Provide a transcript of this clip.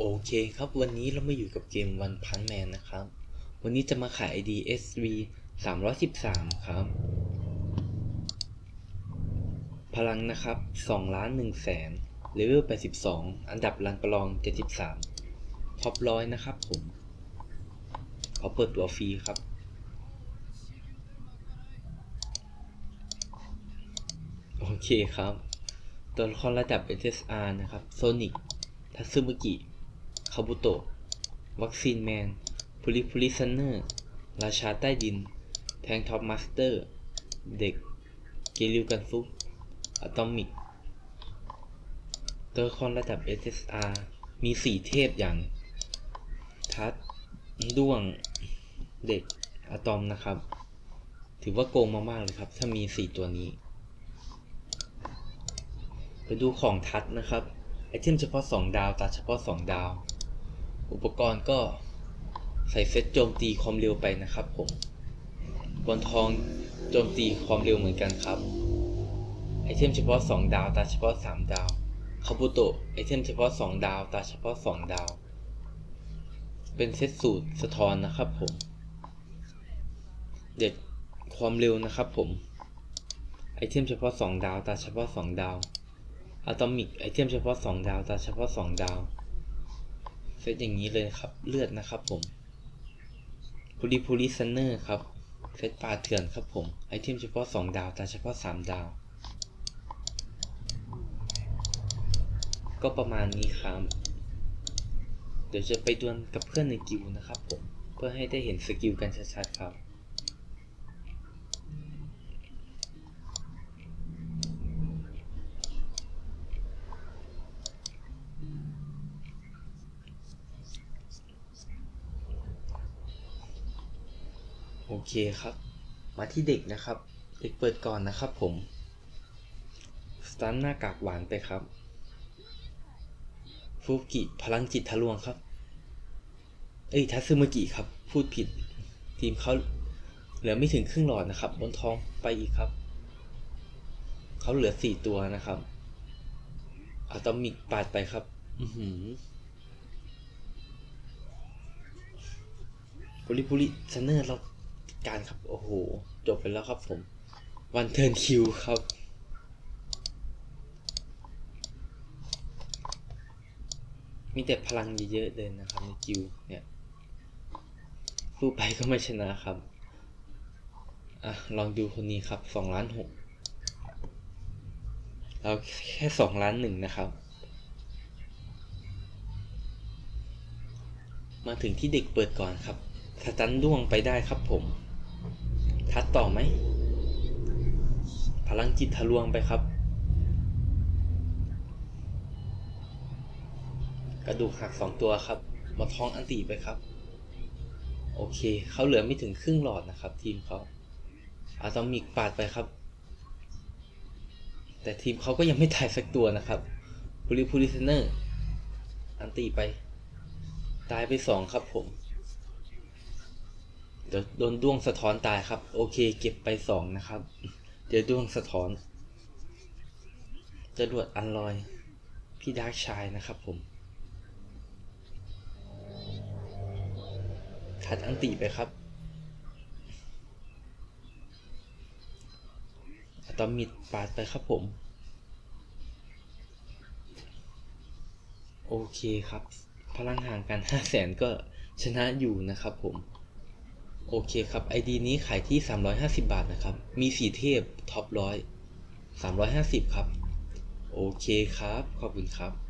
โอเคครับ วันนี้เรามาอยู่กับเกม One Punch Man นะครับ วันนี้จะมาขาย ID SV 313 ครับ พลังนะครับ2ล้าน1แสนเลเวล82 อันดับรันประลอง 73 ท็อปร้อยนะครับผม ขอเปิดตัวฟรีครับ โอเคครับ ตัวละครระดับ SSR นะครับโซนิกทัตสึมุกิ คาบุโตะวัคซีนแมนพูลิพูลิซันเนอร์ราชาใต้ดิน แทงท็อปมาสเตอร์ เด็ก เกลิวกันฟุกอะตอมิกตัวละครระดับ SSR มีสี่เทพอย่าง ทัดด้วง เด็ก อะตอมนะครับ ถือว่าโกงมากๆเลยครับ ถ้ามีสี่ตัวนี้ ไปดูของทัดนะครับ ไอเทมเฉพาะ 2 ดาวตาเฉพาะ 2 ดาว ปกรณ์ก็ใส่เซตโจมตีความเร็วไปนะครับผมบนทองโจมตีความเร็วเหมือนกันครับ ไอเทมเฉพาะ 2 ดาว ตาเฉพาะ 3 ดาวคาบุโตะไอเทมเฉพาะ 2 ดาว ตาเฉพาะ 2 ดาว เป็นเซตสูตรสะท้อนนะครับผม เด็ดความเร็วนะครับผม ไอเทมเฉพาะ 2 ดาว ตาเฉพาะ 2 ดาวอะตอมิกไอเทมเฉพาะ 2 ดาว ตาเฉพาะ 2 ดาว ซตอย่างนี้เลยครับ เลือดนะครับผมพูลิพูลิซันเนอร์ครับ เซตปลาเถื่อนครับผม ไอเทมเฉพาะ 2 ดาวแต่เฉพาะ 3 ดาว ก็ประมาณนี้ครับ เดี๋ยวจะไปดวลกับเพื่อนในกิวนะครับผม เพื่อให้ได้เห็นสกิลกันชัดๆครับ โอเคครับ มาที่เด็กนะครับ เด็กเปิดก่อนนะครับผม สตันหน้ากากหวานไปครับ ฟูกิพลังจิตทะลวงครับ เอ้ยทัตสึมกิครับ พูดผิด ทีมเขาเหลือไม่ถึงครึ่งหลอดนะครับ บนท้องไปอีกครับ เขาเหลือสี่ตัวนะครับอะตอมิกปาดไปครับ อือหือปุริปุริซันเนอร์เรา การครับ โอ้โห จบไปแล้วครับผม วันเทิร์นคิวครับมีแต่พลังเยอะๆเลยนะครับในคิวเนี่ยสู้ไปก็ไม่ชนะครับ อะ ลองดูคนนี้ครับสองล้านหกเราแค่สองล้านหนึ่งนะครับ มาถึงที่เด็กเปิดก่อนครับสตันด้วงไปได้ครับผม ทัดต่อไหม พลังจิตทะลวงไปครับ กระดูกหักสองตัวครับ มาท้องอันตีไปครับ โอเค เขาเหลือไม่ถึงครึ่งหลอดนะครับ ทีมเขาอะตอมิกปาดไปครับ แต่ทีมเขาก็ยังไม่ตายสักตัวนะครับพูลิพูลิเซเนอร์ อันตีไป ตายไปสองครับผม เดี๋ยวโดนด้วงสะท้อนตายครับ โอเคเก็บไปสองนะครับ เดี๋ยวด้วงสะท้อนจะดวดอันลอย พี่ดาร์กชายนะครับผมคัดอันติไปครับอะตอมิดปาดไปครับผม โอเคครับ พลังห่างกัน 5 0 0แสนก็ชนะอยู่นะครับผม โอเคครับ ID นี้ขายที่ 350 บาทนะครับ มี4เทพท็อปร้อย350 ครับ โอเคครับ ขอบคุณครับ